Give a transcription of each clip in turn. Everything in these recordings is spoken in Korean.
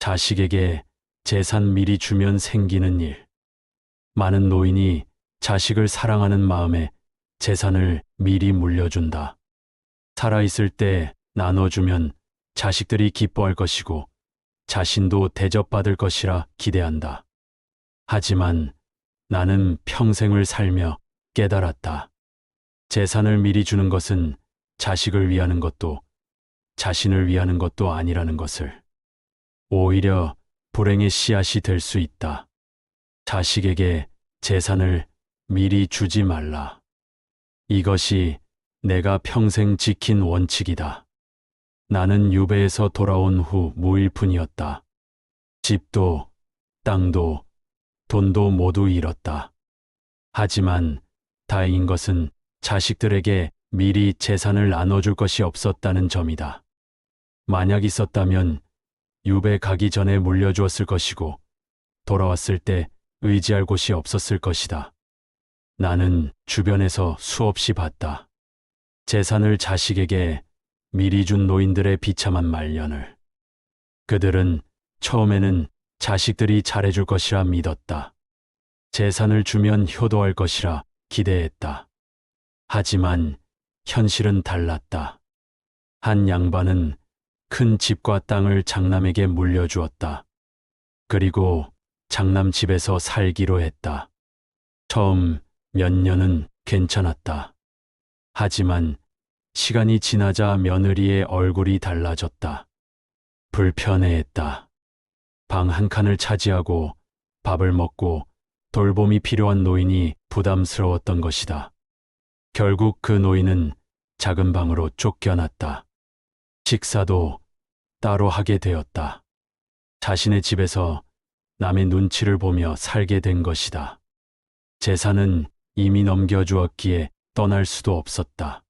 자식에게 재산 미리 주면 생기는 일. 많은 노인이 자식을 사랑하는 마음에 재산을 미리 물려준다. 살아있을 때 나눠주면 자식들이 기뻐할 것이고 자신도 대접받을 것이라 기대한다. 하지만 나는 평생을 살며 깨달았다. 재산을 미리 주는 것은 자식을 위하는 것도 자신을 위하는 것도 아니라는 것을. 오히려 불행의 씨앗이 될 수 있다. 자식에게 재산을 미리 주지 말라. 이것이 내가 평생 지킨 원칙이다. 나는 유배에서 돌아온 후 무일푼이었다. 집도, 땅도, 돈도 모두 잃었다. 하지만 다행인 것은 자식들에게 미리 재산을 나눠줄 것이 없었다는 점이다. 만약 있었다면 유배 가기 전에 물려주었을 것이고 돌아왔을 때 의지할 곳이 없었을 것이다. 나는 주변에서 수없이 봤다. 재산을 자식에게 미리 준 노인들의 비참한 말년을. 그들은 처음에는 자식들이 잘해줄 것이라 믿었다. 재산을 주면 효도할 것이라 기대했다. 하지만 현실은 달랐다. 한 양반은 큰 집과 땅을 장남에게 물려주었다. 그리고 장남 집에서 살기로 했다. 처음 몇 년은 괜찮았다. 하지만 시간이 지나자 며느리의 얼굴이 달라졌다. 불편해했다. 방 한 칸을 차지하고 밥을 먹고 돌봄이 필요한 노인이 부담스러웠던 것이다. 결국 그 노인은 작은 방으로 쫓겨났다. 식사도 따로 하게 되었다. 자신의 집에서 남의 눈치를 보며 살게 된 것이다. 재산은 이미 넘겨주었기에 떠날 수도 없었다.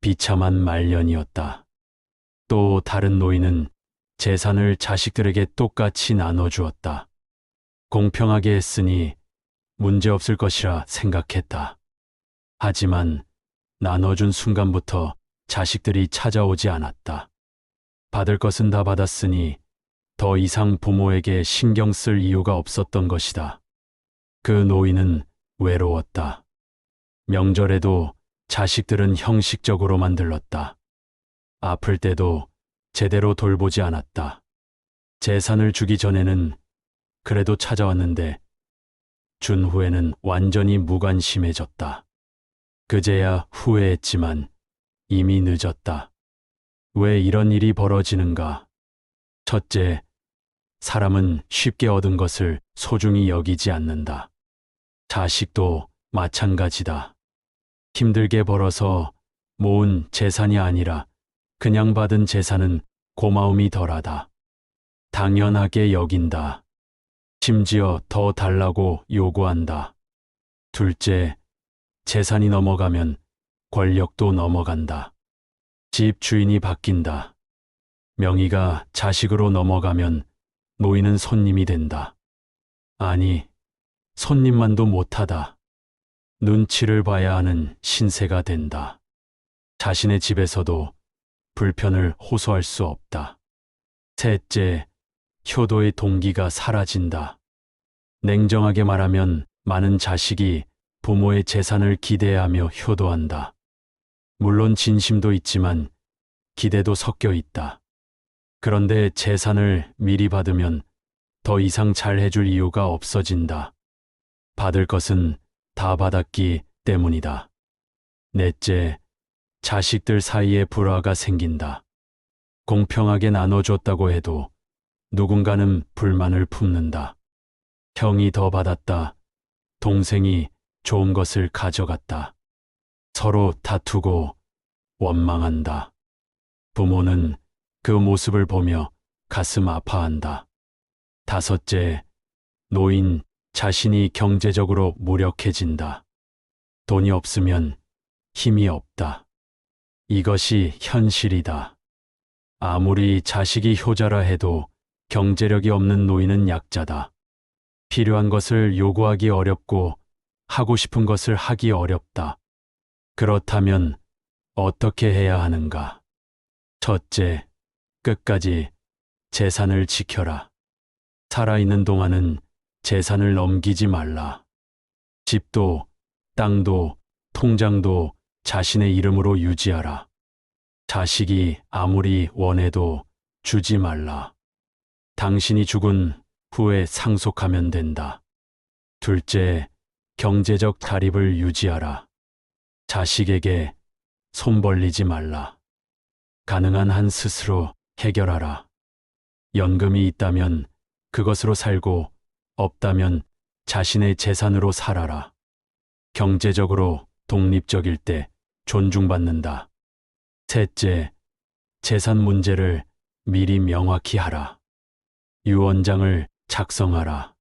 비참한 말년이었다. 또 다른 노인은 재산을 자식들에게 똑같이 나눠주었다. 공평하게 했으니 문제없을 것이라 생각했다. 하지만 나눠준 순간부터 자식들이 찾아오지 않았다. 받을 것은 다 받았으니 더 이상 부모에게 신경 쓸 이유가 없었던 것이다. 그 노인은 외로웠다. 명절에도 자식들은 형식적으로 만 들렀다. 아플 때도 제대로 돌보지 않았다. 재산을 주기 전에는 그래도 찾아왔는데 준 후에는 완전히 무관심해졌다. 그제야 후회했지만 이미 늦었다. 왜 이런 일이 벌어지는가? 첫째, 사람은 쉽게 얻은 것을 소중히 여기지 않는다. 자식도 마찬가지다. 힘들게 벌어서 모은 재산이 아니라 그냥 받은 재산은 고마움이 덜하다. 당연하게 여긴다. 심지어 더 달라고 요구한다. 둘째, 재산이 넘어가면 권력도 넘어간다. 집 주인이 바뀐다. 명의가 자식으로 넘어가면 노인은 손님이 된다. 아니, 손님만도 못하다. 눈치를 봐야 하는 신세가 된다. 자신의 집에서도 불편을 호소할 수 없다. 셋째, 효도의 동기가 사라진다. 냉정하게 말하면 많은 자식이 부모의 재산을 기대하며 효도한다. 물론 진심도 있지만 기대도 섞여 있다. 그런데 재산을 미리 받으면 더 이상 잘 해줄 이유가 없어진다. 받을 것은 다 받았기 때문이다. 넷째, 자식들 사이에 불화가 생긴다. 공평하게 나눠줬다고 해도 누군가는 불만을 품는다. 형이 더 받았다. 동생이 좋은 것을 가져갔다. 서로 다투고 원망한다. 부모는 그 모습을 보며 가슴 아파한다. 다섯째, 노인 자신이 경제적으로 무력해진다. 돈이 없으면 힘이 없다. 이것이 현실이다. 아무리 자식이 효자라 해도 경제력이 없는 노인은 약자다. 필요한 것을 요구하기 어렵고 하고 싶은 것을 하기 어렵다. 그렇다면 어떻게 해야 하는가? 첫째, 끝까지 재산을 지켜라. 살아있는 동안은 재산을 넘기지 말라. 집도, 땅도, 통장도 자신의 이름으로 유지하라. 자식이 아무리 원해도 주지 말라. 당신이 죽은 후에 상속하면 된다. 둘째, 경제적 자립을 유지하라. 자식에게 손 벌리지 말라. 가능한 한 스스로 해결하라. 연금이 있다면 그것으로 살고 없다면 자신의 재산으로 살아라. 경제적으로 독립적일 때 존중받는다. 셋째, 재산 문제를 미리 명확히 하라. 유언장을 작성하라.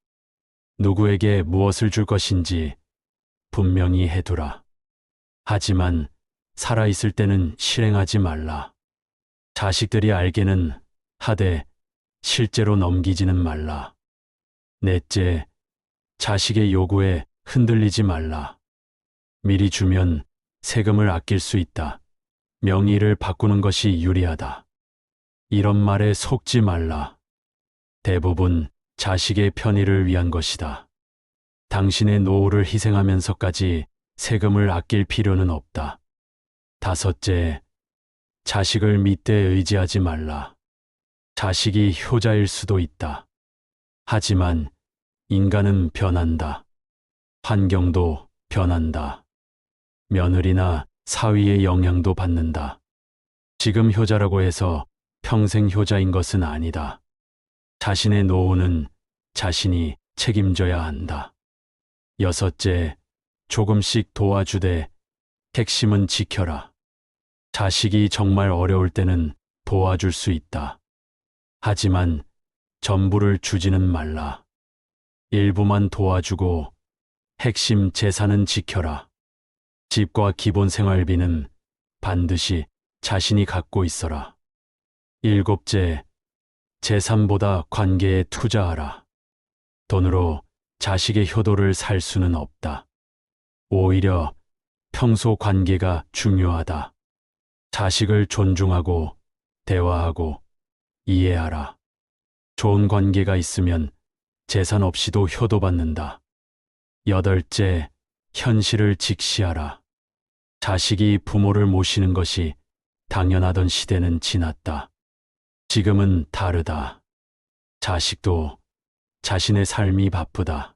누구에게 무엇을 줄 것인지 분명히 해두라. 하지만 살아있을 때는 실행하지 말라. 자식들이 알게는 하되 실제로 넘기지는 말라. 넷째, 자식의 요구에 흔들리지 말라. 미리 주면 세금을 아낄 수 있다. 명의를 바꾸는 것이 유리하다. 이런 말에 속지 말라. 대부분 자식의 편의를 위한 것이다. 당신의 노후를 희생하면서까지 세금을 아낄 필요는 없다. 다섯째, 자식을 믿되 의지하지 말라. 자식이 효자일 수도 있다. 하지만 인간은 변한다. 환경도 변한다. 며느리나 사위의 영향도 받는다. 지금 효자라고 해서 평생 효자인 것은 아니다. 자신의 노후는 자신이 책임져야 한다. 여섯째, 조금씩 도와주되 핵심은 지켜라. 자식이 정말 어려울 때는 도와줄 수 있다. 하지만 전부를 주지는 말라. 일부만 도와주고 핵심 재산은 지켜라. 집과 기본 생활비는 반드시 자신이 갖고 있어라. 일곱째, 재산보다 관계에 투자하라. 돈으로 자식의 효도를 살 수는 없다. 오히려 평소 관계가 중요하다. 자식을 존중하고 대화하고 이해하라. 좋은 관계가 있으면 재산 없이도 효도받는다. 여덟째, 현실을 직시하라. 자식이 부모를 모시는 것이 당연하던 시대는 지났다. 지금은 다르다. 자식도 자신의 삶이 바쁘다.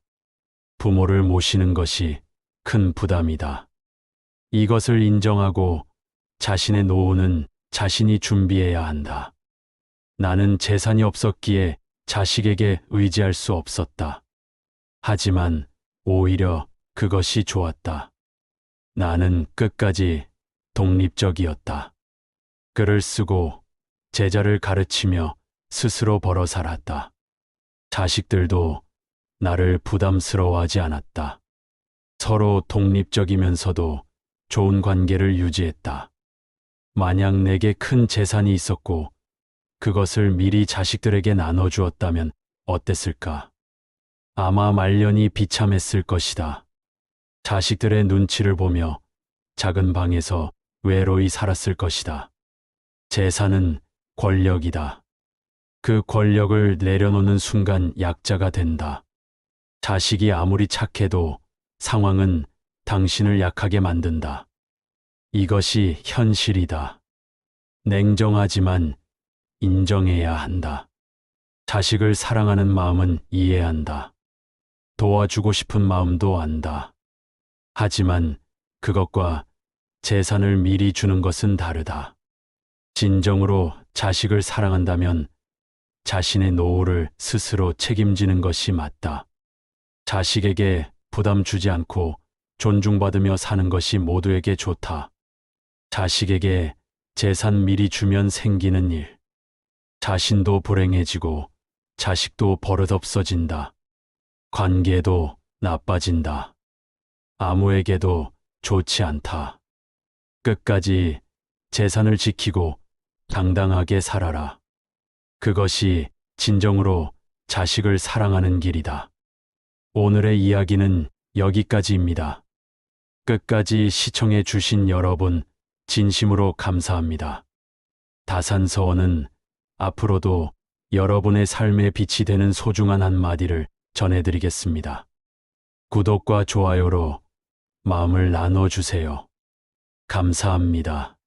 부모를 모시는 것이 큰 부담이다. 이것을 인정하고 자신의 노후는 자신이 준비해야 한다. 나는 재산이 없었기에 자식에게 의지할 수 없었다. 하지만 오히려 그것이 좋았다. 나는 끝까지 독립적이었다. 글을 쓰고 제자를 가르치며 스스로 벌어 살았다. 자식들도 나를 부담스러워하지 않았다. 서로 독립적이면서도 좋은 관계를 유지했다. 만약 내게 큰 재산이 있었고 그것을 미리 자식들에게 나눠주었다면 어땠을까? 아마 말년이 비참했을 것이다. 자식들의 눈치를 보며 작은 방에서 외로이 살았을 것이다. 재산은 권력이다. 그 권력을 내려놓는 순간 약자가 된다. 자식이 아무리 착해도 상황은 당신을 약하게 만든다. 이것이 현실이다. 냉정하지만 인정해야 한다. 자식을 사랑하는 마음은 이해한다. 도와주고 싶은 마음도 안다. 하지만 그것과 재산을 미리 주는 것은 다르다. 진정으로 자식을 사랑한다면 자신의 노후를 스스로 책임지는 것이 맞다. 자식에게 부담 주지 않고 존중받으며 사는 것이 모두에게 좋다. 자식에게 재산 미리 주면 생기는 일. 자신도 불행해지고 자식도 버릇없어진다. 관계도 나빠진다. 아무에게도 좋지 않다. 끝까지 재산을 지키고 당당하게 살아라. 그것이 진정으로 자식을 사랑하는 길이다. 오늘의 이야기는 여기까지입니다. 끝까지 시청해 주신 여러분 진심으로 감사합니다. 다산서원은 앞으로도 여러분의 삶에 빛이 되는 소중한 한마디를 전해드리겠습니다. 구독과 좋아요로 마음을 나눠주세요. 감사합니다.